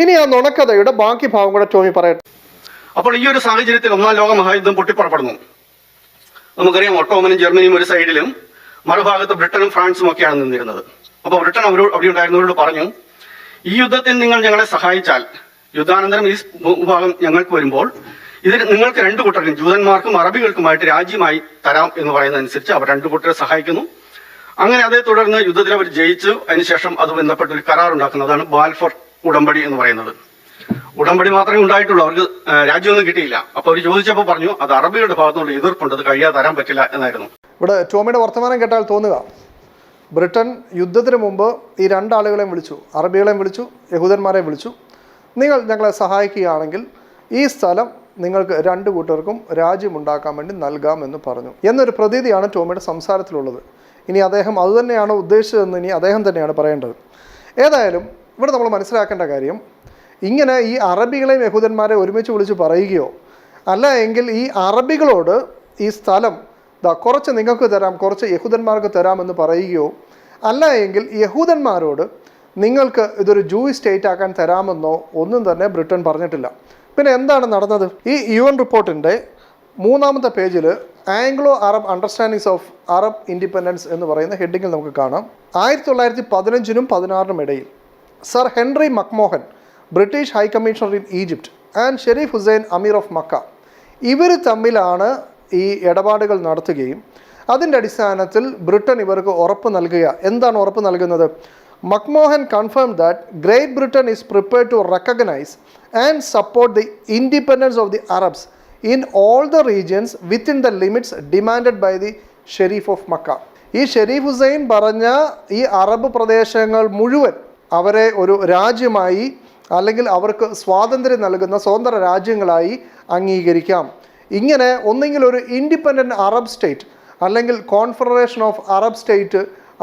ഇനി ആ നുണക്കഥയുടെ ബാക്കി ഭാഗം കൂടെ ടോമി പറയട്ടെ. അപ്പോൾ ഈ ഒരു സാഹചര്യത്തിൽ ഒന്നാം ലോക മഹായുദ്ധം പൊട്ടിപ്പുറപ്പെടുന്നു. നമുക്കറിയാം ഒട്ടോമനും ജർമ്മനിയും ഒരു സൈഡിലും മറുഭാഗത്ത് ബ്രിട്ടനും ഫ്രാൻസും ഒക്കെയാണ് നിന്നിരുന്നത്. അപ്പോൾ ബ്രിട്ടൻ അവരോട് അവിടെ ഉണ്ടായിരുന്നവരോട് പറഞ്ഞു ഈ യുദ്ധത്തിൽ നിങ്ങൾ ഞങ്ങളെ സഹായിച്ചാൽ യുദ്ധാനന്തരം ഈ ഭൂഭാഗം ഞങ്ങൾക്ക് വരുമ്പോൾ ഇതിൽ നിങ്ങൾക്ക് രണ്ടു കൂട്ടർക്കും ജൂതന്മാർക്കും അറബികൾക്കുമായിട്ട് രാജ്യമായി തരാം എന്ന് പറയുന്നതനുസരിച്ച് അവർ രണ്ടു കൂട്ടരെ സഹായിക്കുന്നു. അങ്ങനെ അതേ തുടർന്ന് യുദ്ധത്തിൽ അവർ ജയിച്ചു. അതിനുശേഷം അത് ബന്ധപ്പെട്ട ഒരു കരാർ ഉണ്ടാക്കുന്നതാണ് ബാൽഫോർ ഉടമ്പടി എന്ന് പറയുന്നത്. ഉടമ്പടി മാത്രമേ ഉണ്ടായിട്ടുള്ളൂ. അവർക്ക് രാജ്യമൊന്നും കിട്ടിയില്ല. അപ്പൊ അവർ ചോദിച്ചപ്പോൾ പറഞ്ഞു അത് അറബികളുടെ ഭാഗത്തുള്ള എതിർപ്പുണ്ട്. അത് കഴിയാതെ തരാൻ പറ്റില്ല എന്നായിരുന്നു. ഇവിടെ ടോമിയുടെ വർത്തമാനം കേട്ടാൽ തോന്നുക. ബ്രിട്ടൻ യുദ്ധത്തിന് മുമ്പ് ഈ രണ്ടാളുകളെയും വിളിച്ചു. അറബികളെയും വിളിച്ചു യഹൂദന്മാരെയും വിളിച്ചു. നിങ്ങൾ ഞങ്ങളെ സഹായിക്കുകയാണെങ്കിൽ ഈ സ്ഥലം നിങ്ങൾക്ക് രണ്ട് കൂട്ടർക്കും രാജ്യമുണ്ടാക്കാൻ വേണ്ടി നൽകാം എന്ന് പറഞ്ഞു. എന്നൊരു പ്രതീതിയാണ് ടോമിയുടെ സംസാരത്തിലുള്ളത്. ഇനി അദ്ദേഹം അതുതന്നെയാണോ ഉദ്ദേശിച്ചതെന്ന് ഇനി അദ്ദേഹം തന്നെയാണ് പറയേണ്ടത്. ഏതായാലും ഇവിടെ നമ്മൾ മനസ്സിലാക്കേണ്ട കാര്യം ഇങ്ങനെ ഈ അറബികളെയും യഹൂദന്മാരെ ഒരുമിച്ച് വിളിച്ച് പറയുകയോ അല്ല എങ്കിൽ ഈ അറബികളോട് ഈ സ്ഥലം ദാ കുറച്ച് നിങ്ങൾക്ക് തരാം കുറച്ച് യഹൂദന്മാർക്ക് തരാമെന്ന് പറയുകയോ അല്ല എങ്കിൽ യഹൂദന്മാരോട് നിങ്ങൾക്ക് ഇതൊരു ജൂയി സ്റ്റേറ്റ് ആക്കാൻ തരാമെന്നോ ഒന്നും തന്നെ ബ്രിട്ടൻ പറഞ്ഞിട്ടില്ല. പിന്നെ എന്താണ് നടന്നത്? ഈ യു എൻ റിപ്പോർട്ടിന്റെ മൂന്നാമത്തെ പേജിൽ Anglo Arab understandings of Arab independence എന്ന് പറയുന്ന ഹെഡിങ്ങിൽ നമുക്ക് കാണാം. ആയിരത്തി തൊള്ളായിരത്തി പതിനഞ്ചിനും പതിനാറിനും ഇടയിൽ Sir Henry McMahon British high commissioner in Egypt and Sharif Hussein Amir of Mecca. ഇവർ തമ്മിലാണ് ഈ ഇടപാടുകൾ നടത്തുകയും അതിന്റെ അടിസ്ഥാനത്തിൽ ബ്രിട്ടൻ ഇവർക്ക് ഉറപ്പ് നൽകുക. എന്താണ് ഉറപ്പ് നൽകുന്നത്? McMahon confirm that Great Britain is prepare to recognise and support the independence of the Arabs in all the regions within the limits demanded by the Sharif of Mecca ഈ ഷെരീഫ് ഹുസൈൻ പറഞ്ഞ ഈ Arab പ്രദേശങ്ങൾ മുഴുവൻ അവരെ ഒരു രാജ്യമായി അല്ലെങ്കിൽ അവർക്ക് സ്വാതന്ത്ര്യം നൽകുന്ന സ്വതന്ത്ര രാജ്യങ്ങളായി അംഗീകരിക്കാം. ഇങ്ങനെ ഒന്നെങ്കിൽ ഒരു ഇൻഡിപെൻഡന്റ് അറബ് സ്റ്റേറ്റ് അല്ലെങ്കിൽ കോൺഫെഡറേഷൻ ഓഫ് അറബ് സ്റ്റേറ്റ്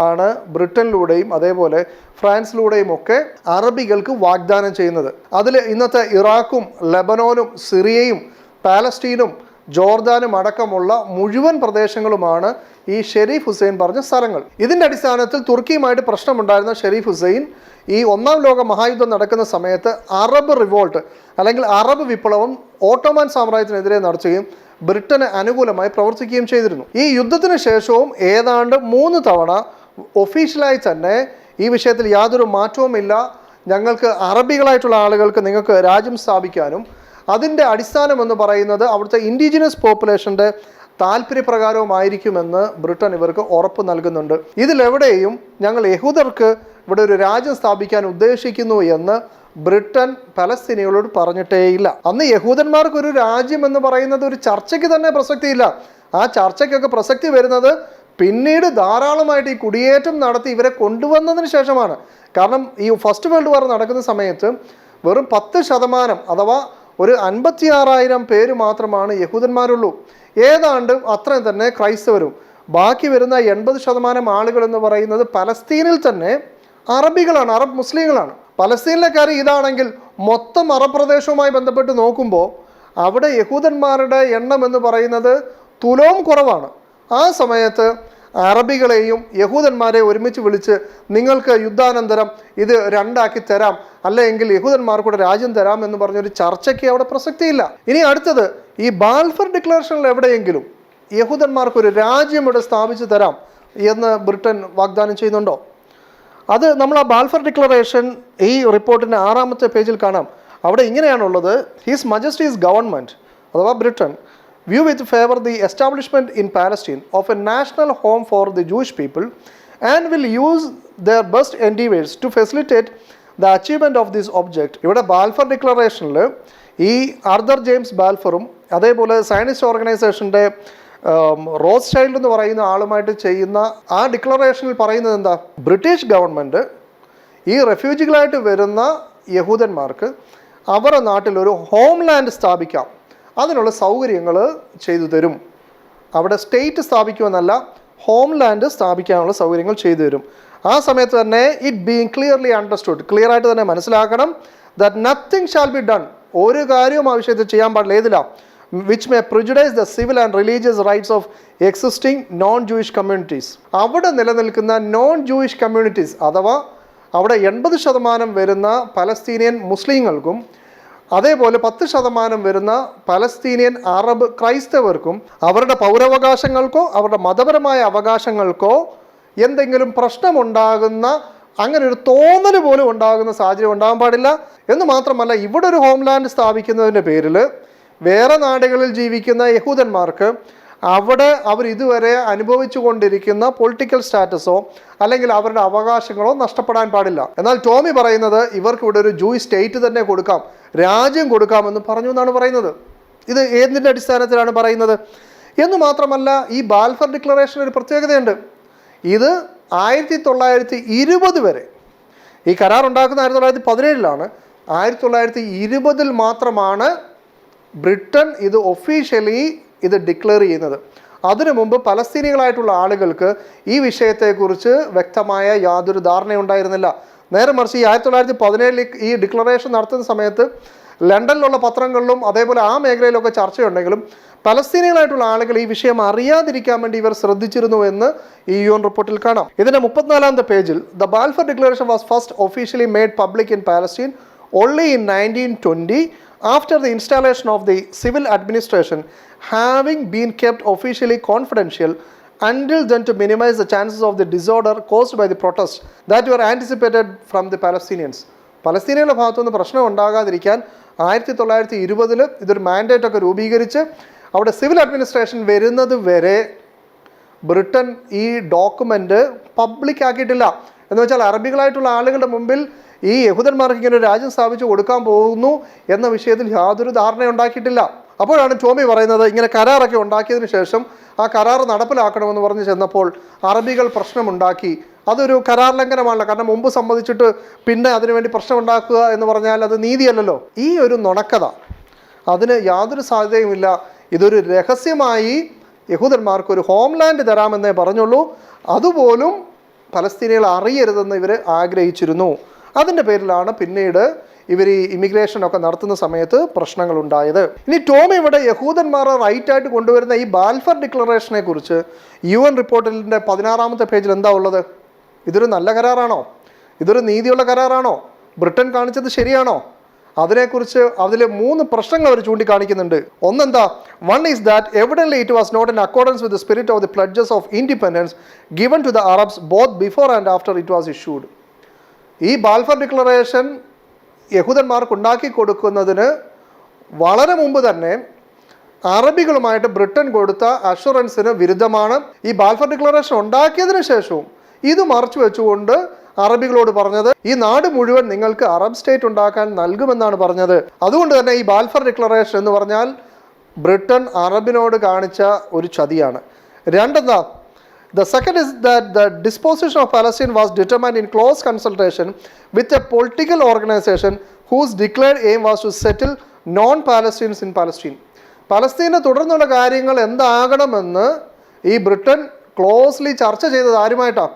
ആണ് ബ്രിട്ടനിലൂടെയും അതേപോലെ ഫ്രാൻസിലൂടെയും ഒക്കെ അറബികൾക്ക് വാഗ്ദാനം ചെയ്യുന്നത്. അതിൽ ഇന്നത്തെ ഇറാഖും ലെബനോനും സിറിയയും പാലസ്റ്റീനും ജോർദാനും അടക്കമുള്ള മുഴുവൻ പ്രദേശങ്ങളുമാണ് ഈ ഷെരീഫ് ഹുസൈൻ പറഞ്ഞ സ്ഥലങ്ങൾ. ഇതിന്റെ അടിസ്ഥാനത്തിൽ തുർക്കിയുമായിട്ട് പ്രശ്നമുണ്ടായിരുന്ന ഷെരീഫ് ഹുസൈൻ ഈ ഒന്നാം ലോക മഹായുദ്ധം നടക്കുന്ന സമയത്ത് അറബ് റിവോൾട്ട് അല്ലെങ്കിൽ അറബ് വിപ്ലവം ഓട്ടോമാൻ സാമ്രാജ്യത്തിനെതിരെ നടത്തുകയും ബ്രിട്ടന് അനുകൂലമായി പ്രവർത്തിക്കുകയും ചെയ്തിരുന്നു. ഈ യുദ്ധത്തിന് ശേഷവും ഏതാണ്ട് മൂന്ന് തവണ ഒഫീഷ്യലായി തന്നെ ഈ വിഷയത്തിൽ യാതൊരു മാറ്റവുമില്ല ഞങ്ങൾക്ക് അറബികളായിട്ടുള്ള ആളുകൾക്ക് നിങ്ങൾക്ക് രാജ്യം സ്ഥാപിക്കാനും അതിന്റെ അടിസ്ഥാനം എന്ന് പറയുന്നത് അവിടുത്തെ ഇൻഡിജിനസ് പോപ്പുലേഷന്റെ താല്പര്യപ്രകാരവുമായിരിക്കുമെന്ന് ബ്രിട്ടൻ ഇവർക്ക് ഉറപ്പ് നൽകുന്നുണ്ട്. ഇതിലെവിടെയും ഞങ്ങൾ യഹൂദർക്ക് ഇവിടെ ഒരു രാജ്യം സ്ഥാപിക്കാൻ ഉദ്ദേശിക്കുന്നു എന്ന് ബ്രിട്ടൻ പലസ്തീനികളോട് പറഞ്ഞിട്ടേയില്ല. അന്ന് യഹൂദന്മാർക്ക് ഒരു രാജ്യം എന്ന് പറയുന്നത് ഒരു ചർച്ചയ്ക്ക് തന്നെ പ്രസക്തിയില്ല. ആ ചർച്ചയ്ക്കൊക്കെ പ്രസക്തി വരുന്നത് പിന്നീട് ധാരാളമായിട്ട് ഈ കുടിയേറ്റം നടത്തി ഇവരെ കൊണ്ടുവന്നതിന് ശേഷമാണ്. കാരണം ഈ ഫസ്റ്റ് വേൾഡ് വാർ നടക്കുന്ന സമയത്ത് വെറും പത്ത് ശതമാനം അഥവാ ഒരു അൻപത്തി ആറായിരം പേര് മാത്രമാണ് യഹൂദന്മാരുള്ളൂ. ഏതാണ്ട് അത്രയും തന്നെ ക്രൈസ്തവരും. ബാക്കി വരുന്ന എൺപത് ശതമാനം ആളുകൾ എന്ന് പറയുന്നത് പലസ്തീനിൽ തന്നെ അറബികളാണ് അറബ് മുസ്ലിങ്ങളാണ്. പലസ്തീനിലെ കാര്യം ഇതാണെങ്കിൽ മൊത്തം അറബ് പ്രദേശവുമായി ബന്ധപ്പെട്ട് നോക്കുമ്പോൾ അവിടെ യഹൂദന്മാരുടെ എണ്ണം എന്ന് പറയുന്നത് തുലവും കുറവാണ്. ആ സമയത്ത് അറബികളെയും യഹൂദന്മാരെ ഒരുമിച്ച് വിളിച്ച് നിങ്ങൾക്ക് യുദ്ധാനന്തരം ഇത് രണ്ടാക്കി തരാം അല്ലെങ്കിൽ യഹൂദന്മാർക്കൂടെ രാജ്യം തരാം എന്ന് പറഞ്ഞൊരു ചർച്ചയ്ക്ക് അവിടെ പ്രസക്തിയില്ല. ഇനി അടുത്തത് ഈ ബാൽഫർ ഡിക്ലറേഷനിൽ എവിടെയെങ്കിലും യഹൂദന്മാർക്കൊരു രാജ്യം ഇവിടെ സ്ഥാപിച്ചു തരാം എന്ന് ബ്രിട്ടൻ വാഗ്ദാനം ചെയ്യുന്നുണ്ടോ? അത് നമ്മൾ ആ ബാൽഫർ ഡിക്ലറേഷൻ ഈ റിപ്പോർട്ടിന്റെ ആറാമത്തെ പേജിൽ കാണാം. അവിടെ ഇങ്ങനെയാണുള്ളത്. ഹിസ് മജസ്റ്റീസ് ഗവൺമെന്റ് അഥവാ Britain view with favour the establishment in Palestine of a national home for the Jewish people and will use their best endeavours to facilitate the achievement of this object ഇവിടെ Balfour ഡിക്ലറേഷനിൽ ഈ Arthur James ബാൽഫറും അതേപോലെ Zionist ഓർഗനൈസേഷന്റെ rose child എന്ന് പറയുന്ന ആളുമായിട്ട് ചെയ്യുന്ന ആ ഡിക്ലറേഷനിൽ പറയുന്നത് എന്താ? ബ്രിട്ടീഷ് ഗവൺമെന്റ് ഈ റെഫ്യൂജികളായിട്ട് വരുന്ന യഹൂദന്മാർക്ക് അവരുടെ നാട്ടിൽ ഒരു ഹോം ലാൻഡ് സ്ഥാപിക്കാം. അതിനുള്ള സൗകര്യങ്ങൾ ചെയ്തു തരും. അവിടെ സ്റ്റേറ്റ് സ്ഥാപിക്കുമെന്നല്ല ഹോം ലാൻഡ് സ്ഥാപിക്കാനുള്ള സൗകര്യങ്ങൾ ചെയ്തു തരും. ആ സമയത്ത് തന്നെ it being clearly understood clear ആയിട്ട് തന്നെ മനസ്സിലാക്കണം that nothing shall be done ഒരു കാര്യവും ആവശ്യത്തിൽ ചെയ്യാൻ പാടില്ല. ഏതില്ല which may prejudice the civil and religious rights of existing non Jewish communities അവിടെ നിലനിൽക്കുന്ന നോൺ ജൂയിഷ് കമ്മ്യൂണിറ്റീസ് അഥവാ അവിടെ എൺപത് ശതമാനം വരുന്ന പലസ്തീനിയൻ മുസ്ലിങ്ങൾക്കും അതേപോലെ പത്ത് ശതമാനം വരുന്ന പലസ്തീനിയൻ അറബ് ക്രൈസ്തവർക്കും അവരുടെ പൗരാവകാശങ്ങൾക്കോ അവരുടെ മതപരമായ അവകാശങ്ങൾക്കോ എന്തെങ്കിലും പ്രശ്നമുണ്ടാകുന്ന അങ്ങനെ ഒരു തോന്നൽ പോലും ഉണ്ടാകുന്ന സാഹചര്യം ഉണ്ടാകാൻ പാടില്ല. എന്ന് മാത്രമല്ല ഇവിടെ ഒരു ഹോംലാൻഡ് സ്ഥാപിക്കുന്നതിന്റെ പേരിൽ വേറെ നാടുകളിൽ ജീവിക്കുന്ന യഹൂദന്മാർക്ക് അവിടെ അവർ ഇതുവരെ അനുഭവിച്ചു കൊണ്ടിരിക്കുന്ന പൊളിറ്റിക്കൽ സ്റ്റാറ്റസോ അല്ലെങ്കിൽ അവരുടെ അവകാശങ്ങളോ നഷ്ടപ്പെടാൻ പാടില്ല. എന്നാൽ ടോമി പറയുന്നത് ഇവർക്ക് ഇവിടെ ഒരു ജൂയി സ്റ്റേറ്റ് തന്നെ കൊടുക്കാം രാജ്യം കൊടുക്കാമെന്ന് പറഞ്ഞു എന്നാണ് പറയുന്നത്. ഇത് ഏതിന്റെ അടിസ്ഥാനത്തിലാണ് പറയുന്നത്? എന്ന് മാത്രമല്ല ഈ ബാൽഫർ ഡിക്ലറേഷൻ ഒരു പ്രത്യേകതയുണ്ട്. ഇത് ആയിരത്തി തൊള്ളായിരത്തി ഇരുപത് വരെ ഈ കരാർ ഉണ്ടാക്കുന്ന ആയിരത്തി തൊള്ളായിരത്തി പതിനേഴിലാണ് ആയിരത്തി തൊള്ളായിരത്തി ഇരുപതിൽ മാത്രമാണ് ബ്രിട്ടൻ ഇത് ഒഫീഷ്യലി ഇത് ഡിക്ലെയർ ചെയ്യുന്നത്. അതിനു മുമ്പ് പലസ്തീനികളായിട്ടുള്ള ആളുകൾക്ക് ഈ വിഷയത്തെക്കുറിച്ച് വ്യക്തമായ യാതൊരു ധാരണയുണ്ടായിരുന്നില്ല. നേരെ മറിച്ച് ഈ ആയിരത്തി തൊള്ളായിരത്തി പതിനേഴിൽ ഈ ഡിക്ലറേഷൻ നടത്തുന്ന സമയത്ത് ലണ്ടനിലുള്ള പത്രങ്ങളിലും അതേപോലെ ആ മേഖലയിലൊക്കെ ചർച്ചയുണ്ടെങ്കിലും പലസ്തീനികളായിട്ടുള്ള ആളുകൾ ഈ വിഷയം അറിയാതിരിക്കാൻ വേണ്ടി ഇവർ ശ്രദ്ധിച്ചിരുന്നു എന്ന് ഈ യു എൻ റിപ്പോർട്ടിൽ കാണാം. ഇതിന്റെ മുപ്പത്തിനാലാമത്തെ പേജിൽ the Balfour declaration was first officially made public in Palestine only in nineteen 1920 after the installation of the civil administration having been kept officially confidential until then to minimize the chances of the disorder caused by the protests that were anticipated from the Palestinians. പലസ്തീനയുടെ ഭാഗത്തുനിന്ന് പ്രശ്നം ഉണ്ടാകാതിരിക്കാൻ ആയിരത്തി തൊള്ളായിരത്തി ഇരുപതിൽ ഇതൊരു mandate ഒക്കെ രൂപീകരിച്ച് അവിടെ സിവിൽ അഡ്മിനിസ്ട്രേഷൻ വരുന്നത് വരെ ബ്രിട്ടൻ ഈ ഡോക്യുമെന്റ് പബ്ലിക് ആക്കിയിട്ടില്ല എന്ന് വെച്ചാൽ അറബികളായിട്ടുള്ള ആളുകളുടെ മുമ്പിൽ ഈ യഹൂദന്മാർക്ക് ഇങ്ങനെ രാജ്യം സ്ഥാപിച്ചു കൊടുക്കാൻ പോകുന്നു എന്ന വിഷയത്തിൽ യാതൊരു ധാരണ ഉണ്ടാക്കിയിട്ടില്ല അപ്പോഴാണ് ടോമി പറയുന്നത് ഇങ്ങനെ കരാറൊക്കെ ഉണ്ടാക്കിയതിന് ശേഷം ആ കരാർ നടപ്പിലാക്കണമെന്ന് പറഞ്ഞ് ചെന്നപ്പോൾ അറബികൾ പ്രശ്നമുണ്ടാക്കി. അതൊരു കരാർ ലംഘനമാണല്ലോ. കാരണം മുമ്പ് സമ്മതിച്ചിട്ട് പിന്നെ അതിനുവേണ്ടി പ്രശ്നമുണ്ടാക്കുക എന്ന് പറഞ്ഞാൽ അത് നീതിയല്ലല്ലോ. ഈ ഒരു നുണക്കഥ അതിന് യാതൊരു സാധ്യതയുമില്ല. ഇതൊരു രഹസ്യമായി യഹൂദന്മാർക്ക് ഒരു ഹോംലാൻഡ് തരാമെന്നേ പറഞ്ഞുള്ളൂ. അതുപോലും പലസ്തീനികൾ അറിയരുതെന്ന് ഇവർ ആഗ്രഹിച്ചിരുന്നു. അതിന്റെ പേരിലാണ് പിന്നീട് ഇവർ ഈ ഇമിഗ്രേഷനൊക്കെ നടത്തുന്ന സമയത്ത് പ്രശ്നങ്ങൾ ഉണ്ടായത് ഇനി ടോം ഇവിടെ യഹൂദന്മാരെ റൈറ്റായിട്ട് കൊണ്ടുവരുന്ന ഈ ബാൽഫർ ഡിക്ലറേഷനെ കുറിച്ച് യു എൻ റിപ്പോർട്ടിന്റെ പതിനാറാമത്തെ പേജിൽ എന്താ ഉള്ളത്? ഇതൊരു നല്ല കരാറാണോ? ഇതൊരു നീതിയുള്ള കരാറാണോ? ബ്രിട്ടൻ കാണിച്ചത് ശരിയാണോ? അതിനെക്കുറിച്ച് അതിൽ മൂന്ന് പ്രശ്നങ്ങൾ അവർ ചൂണ്ടിക്കാണിക്കുന്നുണ്ട്. ഒന്നെന്താ? One is that evidently it was not in accordance with the spirit of the pledges of independence given to the Arabs both before and after it was issued ഈ ബാൽഫർ ഡിക്ലറേഷൻ യഹൂദന്മാർക്ക് ഉണ്ടാക്കി കൊടുക്കുന്നതിന് വളരെ മുമ്പ് തന്നെ അറബികളുമായിട്ട് ബ്രിട്ടൻ കൊടുത്ത അഷുറൻസിന് വിരുദ്ധമാണ് ഈ ബാൽഫർ ഡിക്ലറേഷൻ ഉണ്ടാക്കിയതിനു ശേഷവും ഇത് മറച്ചു വെച്ചുകൊണ്ട് അറബികളോട് പറഞ്ഞത് ഈ നാട് മുഴുവൻ നിങ്ങൾക്ക് അറബ് സ്റ്റേറ്റ് ഉണ്ടാക്കാൻ നൽകുമെന്നാണ് പറഞ്ഞത്. അതുകൊണ്ട് തന്നെ ഈ ബാൽഫർ ഡിക്ലറേഷൻ എന്ന് പറഞ്ഞാൽ ബ്രിട്ടൻ അറബിനോട് കാണിച്ച ഒരു ചതിയാണ്. രണ്ടെന്താ The second is that the disposition of Palestine was determined in close consultation with a political organization whose declared aim was to settle non-Palestinians in Palestine. പലസ്തീനെ തുടർന്നുള്ള കാര്യങ്ങൾ എന്താകണമെന്ന് ഈ ബ്രിട്ടൻ ക്ലോസ്ലി ചർച്ച ചെയ്തത് ആരുമായിട്ടാണ്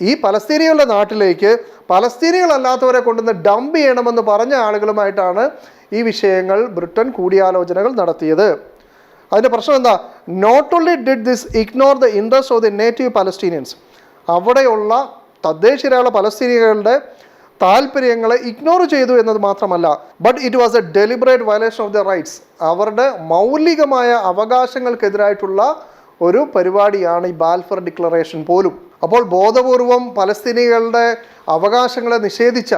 ഈ പലസ്തീനികളുടെ നാട്ടിലേക്ക് പലസ്തീനികളല്ലാത്തവരെ കൊണ്ടുവന്ന് ഡംപ് ചെയ്യണമെന്ന് പറഞ്ഞ ആളുകളുമായിട്ടാണ് ഈ വിഷയങ്ങൾ ബ്രിട്ടൻ കൂടിയാലോചനകൾ നടത്തിയത് അതിന്റെ പ്രശ്നം എന്താ? Not only did this ignore the interest of the native Palestinians അവിടെയുള്ള തദ്ദേശീയരായുള്ള പലസ്തീനികളുടെ താല്പര്യങ്ങളെ ഇഗ്നോർ ചെയ്തു എന്നത് മാത്രമല്ല but it was a deliberate violation of the rights അവരുടെ മൗലികമായ അവകാശങ്ങൾക്കെതിരായിട്ടുള്ള ഒരു പരിപാടിയാണ് ഈ ബാൽഫർ ഡിക്ലറേഷൻ പോലും. അപ്പോൾ ബോധപൂർവം പലസ്തീനികളുടെ അവകാശങ്ങളെ നിഷേധിച്ച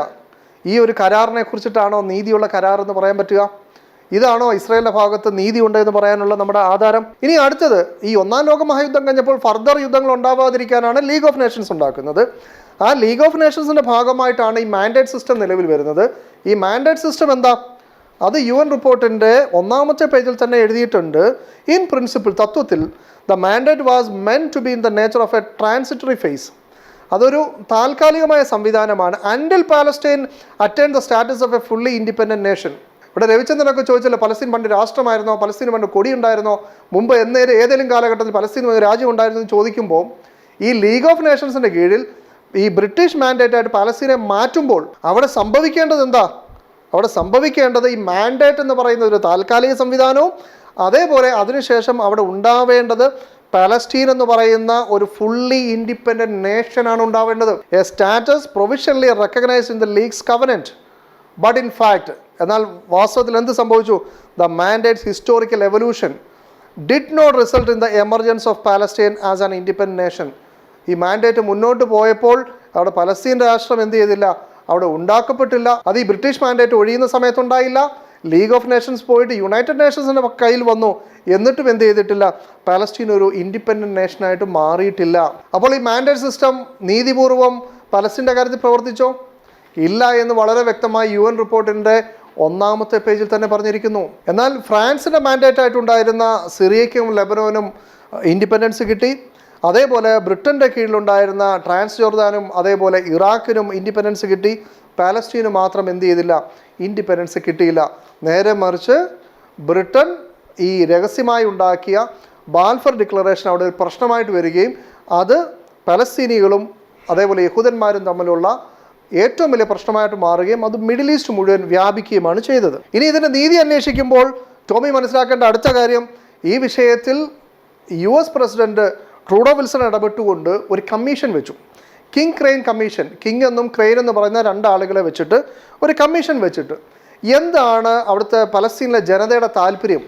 ഈ ഒരു കരാറിനെ കുറിച്ചിട്ടാണോ നീതിയുള്ള കരാർ എന്ന് പറയാൻ പറ്റുക? ഇതാണോ ഇസ്രായേലിന്റെ ഭാഗത്ത് നീതി ഉണ്ട് എന്ന് പറയാനുള്ള നമ്മുടെ ആധാരം. ഇനി അടുത്തത് ഈ ഒന്നാം ലോക മഹായുദ്ധം കഴിഞ്ഞപ്പോൾ ഫർദർ യുദ്ധങ്ങൾ ഉണ്ടാവാതിരിക്കാനാണ് ലീഗ് ഓഫ് നേഷൻസ് ഉണ്ടാക്കുന്നത്. ആ ലീഗ് ഓഫ് നേഷൻസിന്റെ ഭാഗമായിട്ടാണ് ഈ മാൻഡേറ്റ് സിസ്റ്റം നിലവിൽ വരുന്നത്. ഈ മാൻഡേറ്റ് സിസ്റ്റം എന്താ? അത് യു എൻ റിപ്പോർട്ടിന്റെ ഒന്നാമത്തെ പേജിൽ തന്നെ എഴുതിയിട്ടുണ്ട്. ഇൻ പ്രിൻസിപ്പിൾ തത്വത്തിൽ the mandate was meant to be in the nature of a transitory phase അതൊരു താൽക്കാലികമായ സംവിധാനമാണ്. Until Palestine attain the status of a fully independent nation ഇവിടെ രവിചന്ദ്രനൊക്കെ ചോദിച്ചല്ലോ പലസ്തീൻ പണ്ട് രാഷ്ട്രമായിരുന്നോ? പലസ്തീൻ പണ്ട് കൊടി ഉണ്ടായിരുന്നോ മുമ്പ് എന്നേലും ഏതെങ്കിലും കാലഘട്ടത്തിൽ പലസ്തീൻ രാജ്യം ഉണ്ടായിരുന്നു എന്ന് ചോദിക്കുമ്പോൾ ഈ ലീഗ് ഓഫ് നേഷൻസിന്റെ കീഴിൽ ഈ ബ്രിട്ടീഷ് മാൻഡേറ്റ് ആയിട്ട് പലസ്തീനെ മാറ്റുമ്പോൾ അവിടെ സംഭവിക്കേണ്ടത് എന്താ? അവിടെ സംഭവിക്കേണ്ടത് ഈ മാൻഡേറ്റ് എന്ന് പറയുന്ന ഒരു താൽക്കാലിക സംവിധാനവും അതേപോലെ അതിനുശേഷം അവിടെ ഉണ്ടാവേണ്ടത് പാലസ്റ്റീൻ എന്ന് പറയുന്ന ഒരു ഫുള്ളി ഇൻഡിപെൻഡന്റ് നേഷനാണ് ഉണ്ടാവേണ്ടത്. A status provisionally recognise in the league's covenant but in fact എന്നാൽ വാസ്തവത്തിൽ എന്ത് സംഭവിച്ചു? The mandate's historical evolution did not result in the emergence of Palestine as an independent nation ഈ മാൻഡേറ്റ് മുന്നോട്ട് പോയപ്പോൾ അവിടെ പലസ്തീൻ രാഷ്ട്രം എന്ത് ചെയ്തില്ല? അവിടെ ഉണ്ടാക്കപ്പെട്ടില്ല. അത് ഈ ബ്രിട്ടീഷ് മാൻഡേറ്റ് ഒഴിയുന്ന സമയത്തുണ്ടായില്ല. ലീഗ് ഓഫ് നേഷൻസ് പോയിട്ട് യുണൈറ്റഡ് നേഷൻസിന്റെ കയ്യിൽ വന്നു. എന്നിട്ടും എന്ത് ചെയ്തിട്ടില്ല? പാലസ്റ്റീൻ ഒരു ഇൻഡിപെൻഡന്റ് നേഷനായിട്ട് മാറിയിട്ടില്ല. അപ്പോൾ ഈ മാൻഡേറ്റ് സിസ്റ്റം നീതിപൂർവം പലസ്തീന്റെ കാര്യത്തിൽ പ്രവർത്തിച്ചോ? ഇല്ല എന്ന് വളരെ വ്യക്തമായി യു എൻ റിപ്പോർട്ടിന്റെ ഒന്നാമത്തെ പേജിൽ തന്നെ പറഞ്ഞിരിക്കുന്നു. എന്നാൽ ഫ്രാൻസിന്റെ മാൻഡേറ്റ് ആയിട്ടുണ്ടായിരുന്ന സിറിയയ്ക്കും ലെബനോനും ഇൻഡിപെൻഡൻസ് കിട്ടി. അതേപോലെ ബ്രിട്ടന്റെ കീഴിലുണ്ടായിരുന്ന ട്രാൻസ് ജോർദാനും അതേപോലെ ഇറാഖിനും ഇൻഡിപെൻഡൻസ് കിട്ടി. പാലസ്റ്റീന് മാത്രം എന്ത് ചെയ്തില്ല ഇൻഡിപെൻഡൻസ് കിട്ടിയില്ല. നേരെ മറിച്ച് ബ്രിട്ടൻ ഈ രഹസ്യമായി ഉണ്ടാക്കിയ ബാൽഫർ ഡിക്ലറേഷൻ അവിടെ ഒരു പ്രശ്നമായിട്ട് വരികയും അത് പലസ്തീനികളും അതേപോലെ യഹൂദന്മാരും തമ്മിലുള്ള ഏറ്റവും വലിയ പ്രശ്നമായിട്ട് മാറുകയും അത് മിഡിൽ ഈസ്റ്റ് മുഴുവൻ വ്യാപിക്കുകയുമാണ് ചെയ്തത്. ഇനി ഇതിന്റെ നീതി അന്വേഷിക്കുമ്പോൾ ടോമി മനസ്സിലാക്കേണ്ട അടുത്ത കാര്യം ഈ വിഷയത്തിൽ U S president Woodrow Wilson ഇടപെട്ടുകൊണ്ട് ഒരു കമ്മീഷൻ വെച്ചു. കിങ് ക്രെയിൻ കമ്മീഷൻ കിങ് എന്നും ക്രെയിൻ എന്ന് പറയുന്ന രണ്ടാളുകളെ വെച്ചിട്ട് ഒരു കമ്മീഷൻ വെച്ചിട്ട് എന്താണ് അവിടുത്തെ പലസ്തീനിലെ ജനതയുടെ താല്പര്യം?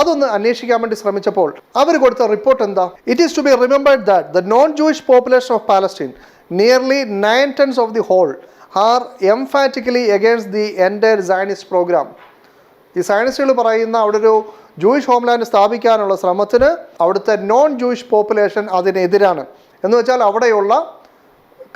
അതൊന്ന് അന്വേഷിക്കാൻ വേണ്ടി ശ്രമിച്ചപ്പോൾ അവർ കൊടുത്ത റിപ്പോർട്ട് എന്താ? It is to be remembered that the non Jewish population of Palestine nearly nine tenths of the whole are emphatically against the എന്റെ സയനിസ്റ്റ് പ്രോഗ്രാം ഈ സയനിസ്റ്റുകൾ പറയുന്ന അവിടെ ഒരു ജൂയിഷ് ഹോംലാൻഡ് സ്ഥാപിക്കാനുള്ള ശ്രമത്തിന് അവിടുത്തെ നോൺ ജൂയിഷ് പോപ്പുലേഷൻ അതിനെതിരാണ്. എന്ന് വെച്ചാൽ അവിടെയുള്ള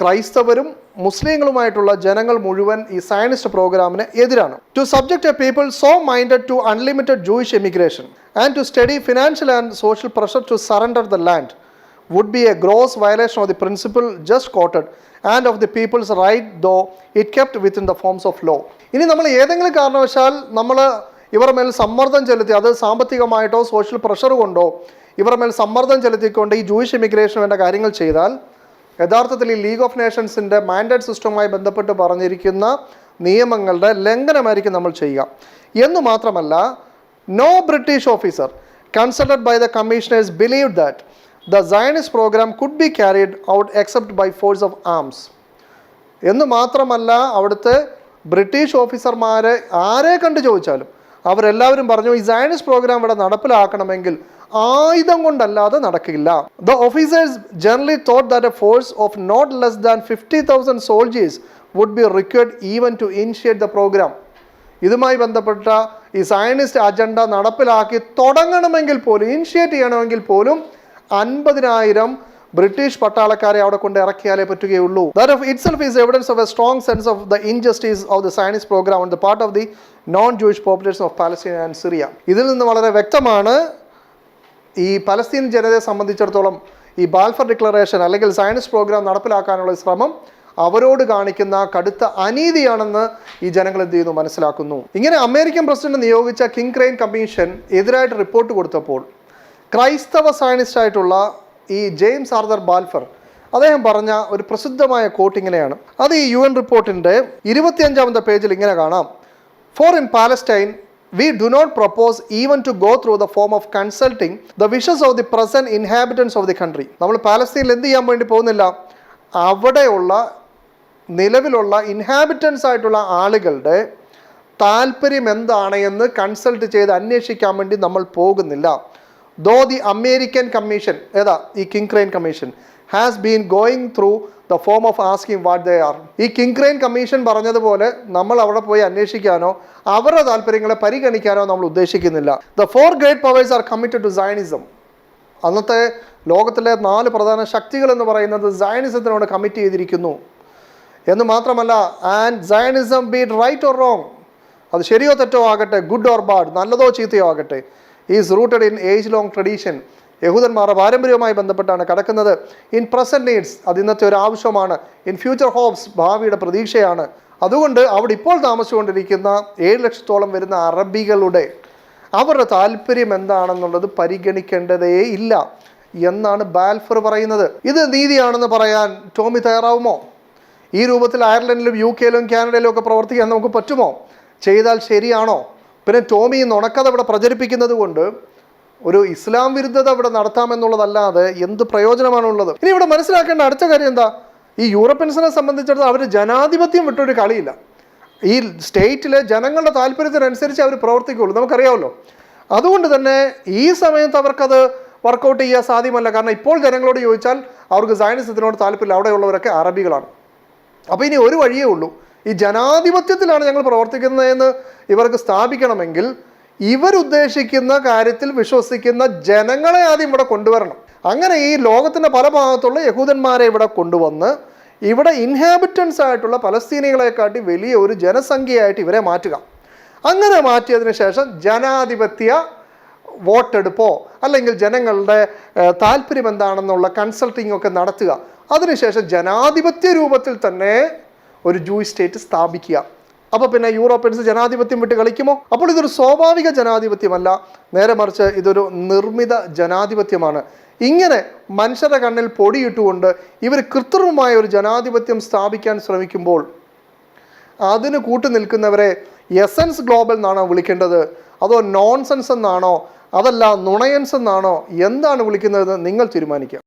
ക്രൈസ്തവരും മുസ്ലിങ്ങളുമായിട്ടുള്ള ജനങ്ങൾ മുഴുവൻ ഈ സയനിസ്റ്റ് പ്രോഗ്രാമിന് എതിരാണ്. To subject a people so minded to unlimited Jewish emigration and to steady financial and social pressure to surrender the land would be a gross violation of the principle just quoted and of the people's right though it kept within the forms of law. ഇനി നമ്മൾ ഏതെങ്കിലും കാരണവശാൽ നമ്മൾ ഇവർ മേൽ സമ്മർദ്ദം ചെലുത്തി അത് സാമ്പത്തികമായിട്ടോ സോഷ്യൽ പ്രഷർ കൊണ്ടോ ഇവർ മേൽ സമ്മർദ്ദം ചെലുത്തിക്കൊണ്ട് ഈ ജൂയിഷ് ഇമിഗ്രേഷൻ വേണ്ട കാര്യങ്ങൾ ചെയ്താൽ യഥാർത്ഥത്തിൽ ഈ ലീഗ് ഓഫ് നേഷൻസിന്റെ മാൻഡേറ്റ് സിസ്റ്റവുമായി ബന്ധപ്പെട്ട് പറഞ്ഞിരിക്കുന്ന നിയമങ്ങളുടെ ലംഘനമായിരിക്കും നമ്മൾ ചെയ്യുക. എന്ന് മാത്രമല്ല no British officer consulted by the commissioners believe that the Zionist programme could be carried out except by force of arms എന്ന് മാത്രമല്ല അവിടുത്തെ ബ്രിട്ടീഷ് ഓഫീസർമാരെ ആരെ കണ്ട് ചോദിച്ചാലും അവരെല്ലാവരും പറഞ്ഞു ഈ സയനിസ് പ്രോഗ്രാം ഇവിടെ നടപ്പിലാക്കണമെങ്കിൽ ആയുധം കൊണ്ടല്ലാതെ നടക്കില്ല. The officers generally thought that a force of not less than fifty thousand soldiers would be required even to initiate the programme ഇതുമായി ബന്ധപ്പെട്ട ഈ സയനിസ്റ്റ് അജണ്ട നടപ്പിലാക്കി തുടങ്ങണമെങ്കിൽ പോലും ഇനിഷ്യേറ്റ് ചെയ്യണമെങ്കിൽ പോലും അൻപതിനായിരം ബ്രിട്ടീഷ് പട്ടാളക്കാരെ അവിടെ കൊണ്ട് ഇറക്കിയാലേ പറ്റുകയുള്ളൂ. That of itself is evidence of a strong sense of the injustice of the Zionist program on the part of the non Jewish population of Palestine and Syria ഇതിൽ നിന്ന് വളരെ വ്യക്തമാണ് ഈ പലസ്തീൻ ജനതയെ സംബന്ധിച്ചിടത്തോളം ഈ ബാൽഫർ ഡിക്ലറേഷൻ അല്ലെങ്കിൽ Zionist programme നടപ്പിലാക്കാനുള്ള ശ്രമം അവരോട് കാണിക്കുന്ന കടുത്ത അനീതിയാണെന്ന് ഈ ജനങ്ങൾ എന്ത് ചെയ്യുന്നു മനസ്സിലാക്കുന്നു. ഇങ്ങനെ അമേരിക്കൻ പ്രസിഡന്റ് നിയോഗിച്ച കിങ് ക്രെയിൻ കമ്മീഷൻ എതിരായിട്ട് റിപ്പോർട്ട് കൊടുത്തപ്പോൾ ക്രൈസ്തവ സയനിസ്റ്റ് ആയിട്ടുള്ള ഈ ജെയിംസ് ആർദർ ബാൽഫർ അദ്ദേഹം പറഞ്ഞ ഒരു പ്രസിദ്ധമായ കോട്ട് ഇങ്ങനെയാണ്. അത് ഈ യു എൻ റിപ്പോർട്ടിന്റെ ഇരുപത്തിയഞ്ചാമത്തെ പേജിൽ ഇങ്ങനെ കാണാം. For in Palestine we do not propose even to go through the form of consulting the wishes of the present inhabitants of the country നമ്മൾ പാലസ്തീനിൽ എന്ത് ചെയ്യാൻ വേണ്ടി പോകുന്നില്ല? അവിടെയുള്ള നിലവിലുള്ള ഇൻഹാബിറ്റൻസ് ആയിട്ടുള്ള ആളുകളുടെ താല്പര്യം എന്താണ് എന്ന് കൺസൾട്ട് ചെയ്ത് അന്വേഷിക്കാൻ വേണ്ടി നമ്മൾ പോകുന്നില്ല. ദോ ദി അമേരിക്കൻ കമ്മീഷൻ ഏതാ ഈ King Crane commission has been going through the form of asking what they are ഈ കിങ് ക്രെയിൻ കമ്മീഷൻ പറഞ്ഞതുപോലെ നമ്മൾ അവിടെ പോയി അന്വേഷിക്കാനോ അവരുടെ താല്പര്യങ്ങളെ പരിഗണിക്കാനോ നമ്മൾ ഉദ്ദേശിക്കുന്നില്ല. The four great powers are committed to Zionism അന്നത്തെ ലോകത്തിലെ നാല് പ്രധാന ശക്തികൾ എന്ന് പറയുന്നത് സയനിസത്തിനോട് കമ്മിറ്റ് ചെയ്തിരിക്കുന്നു. എന്ന് മാത്രമല്ല and Zionism be it right or wrong അത് ശരിയോ തെറ്റോ ആകട്ടെ ഗുഡ് ഓർ ബാഡ് നല്ലതോ ചീത്തയോ ആകട്ടെ is rooted in age long tradition യഹൂദന്മാരുടെ പാരമ്പര്യവുമായി ബന്ധപ്പെട്ടാണ് കടക്കുന്നത്. ഇൻ പ്രസന്റ് നീഡ്സ് അത് ഇന്നത്തെ ഒരു ആവശ്യമാണ്. ഇൻ ഫ്യൂച്ചർ ഹോപ്സ് ഭാവിയുടെ പ്രതീക്ഷയാണ്. അതുകൊണ്ട് അവിടെ ഇപ്പോൾ താമസിച്ചുകൊണ്ടിരിക്കുന്ന ഏഴ് ലക്ഷത്തോളം വരുന്ന അറബികളുടെ അവരുടെ താല്പര്യം എന്താണെന്നുള്ളത് പരിഗണിക്കേണ്ടതേ ഇല്ല എന്നാണ് ബാൽഫർ പറയുന്നത്. ഇത് നീതിയാണെന്ന് പറയാൻ ടോമി തയ്യാറാവുമോ? ഈ രൂപത്തിൽ അയർലൻഡിലും യു കെയിലും കാനഡയിലും ഒക്കെ പ്രവർത്തിക്കാൻ നമുക്ക് പറ്റുമോ? ചെയ്താൽ ശരിയാണോ? പിന്നെ ടോമി ഈ നുണക്കഥ ഇവിടെ പ്രചരിപ്പിക്കുന്നത് കൊണ്ട് ഒരു ഇസ്ലാം വിരുദ്ധത ഇവിടെ നടത്താമെന്നുള്ളതല്ലാതെ എന്ത് പ്രയോജനമാണുള്ളത്? ഇനി ഇവിടെ മനസ്സിലാക്കേണ്ട അടുത്ത കാര്യം എന്താ? ഈ യൂറോപ്യൻസിനെ സംബന്ധിച്ചിടത്തോളം അവർ ജനാധിപത്യം വിട്ടൊരു കളിയില്ല. ഈ സ്റ്റേറ്റിലെ ജനങ്ങളുടെ താല്പര്യത്തിനനുസരിച്ച് അവർ പ്രവർത്തിക്കുകയുള്ളൂ. നമുക്കറിയാമല്ലോ. അതുകൊണ്ട് തന്നെ ഈ സമയത്ത് അവർക്കത് വർക്കൗട്ട് ചെയ്യാൻ സാധ്യമല്ല. കാരണം ഇപ്പോൾ ജനങ്ങളോട് ചോദിച്ചാൽ അവർക്ക് സയനിസത്തിനോട് താല്പര്യമില്ല. അവിടെയുള്ളവരൊക്കെ അറബികളാണ്. അപ്പോൾ ഇനി ഒരു വഴിയേ ഉള്ളൂ. ഈ ജനാധിപത്യത്തിലാണ് ഞങ്ങൾ പ്രവർത്തിക്കുന്നതെന്ന് ഇവർക്ക് സ്ഥാപിക്കണമെങ്കിൽ ഇവരുദ്ദേശിക്കുന്ന കാര്യത്തിൽ വിശ്വസിക്കുന്ന ജനങ്ങളെ ആദ്യം ഇവിടെ കൊണ്ടുവരണം. അങ്ങനെ ഈ ലോകത്തിന്റെ പല ഭാഗത്തുള്ള യഹൂദന്മാരെ ഇവിടെ കൊണ്ടുവന്ന് ഇവിടെ ഇൻഹാബിറ്റൻസ് ആയിട്ടുള്ള പലസ്തീനികളെക്കാട്ടി വലിയ ഒരു ജനസംഖ്യയായിട്ട് ഇവരെ മാറ്റുക. അങ്ങനെ മാറ്റിയതിന് ശേഷം ജനാധിപത്യ വോട്ടെടുപ്പോ അല്ലെങ്കിൽ ജനങ്ങളുടെ താല്പര്യം എന്താണെന്നുള്ള കൺസൾട്ടിംഗ് ഒക്കെ നടത്തുക. അതിനുശേഷം ജനാധിപത്യ രൂപത്തിൽ തന്നെ ഒരു ജൂയി സ്റ്റേറ്റ് സ്ഥാപിക്കുക. അപ്പോൾ പിന്നെ യൂറോപ്യൻസ് ജനാധിപത്യം വിട്ട് കളിക്കുമോ? അപ്പോൾ ഇതൊരു സ്വാഭാവിക ജനാധിപത്യമല്ല. നേരെ മറിച്ച് ഇതൊരു നിർമ്മിത ജനാധിപത്യമാണ്. ഇങ്ങനെ മനുഷ്യരുടെ കണ്ണിൽ പൊടിയിട്ടുകൊണ്ട് ഇവർ കൃത്രിമമായ ഒരു ജനാധിപത്യം സ്ഥാപിക്കാൻ ശ്രമിക്കുമ്പോൾ അതിന് കൂട്ടു നിൽക്കുന്നവരെ എസൻസ് ഗ്ലോബൽ എന്നാണോ വിളിക്കേണ്ടത്? അതോ നോൺസെൻസ് എന്നാണോ? അതല്ല നുണയൻസ് എന്നാണോ? എന്താണ് വിളിക്കുന്നതെന്ന് നിങ്ങൾ തീരുമാനിക്കുക.